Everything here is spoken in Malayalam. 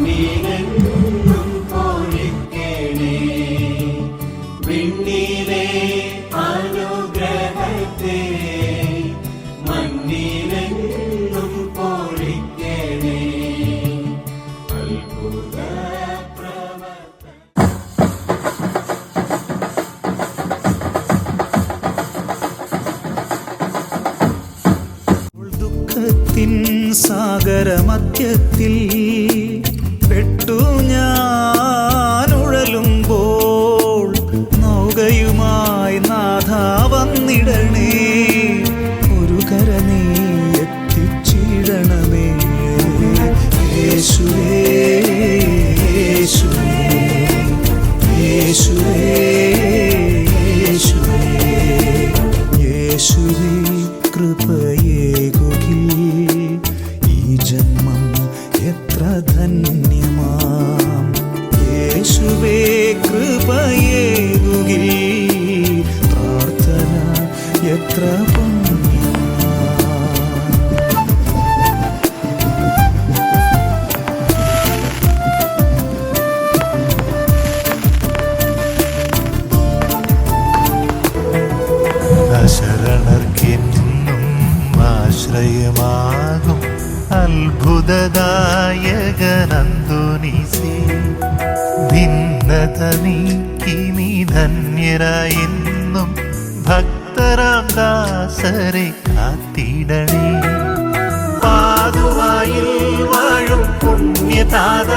മണ്ണിലെന്നും പൊഴിക്കണേ വിണ്ണിലെ അനുഗ്രഹത്തെ മണ്ണിലെന്നും പൊഴിക്കണേ അത്ഭുത സാഗരമധ്യത്തിൽ പെട്ടു ഞാനുഴലുമ്പോൾ നൗകയുമായി നാഥ വന്നിടണേ. ഒരു കര നീ എത്തിച്ചിടണമേ. യേശുവേ യേശുവേ കൃപയേകുകിൽ എത്ര പുണ്യമാം അശരണർക്കെന്നും ആശ്രയമാകും അത്ഭുതദായകനന്ദുനിസേ. ഭിന്നത നീക്കി നീ ധന്യരായെന്നും ഭക്തരാം ദാസരെ കാത്തിടണേ. പാതുവായിൽ വാഴും പുണ്യതാതാ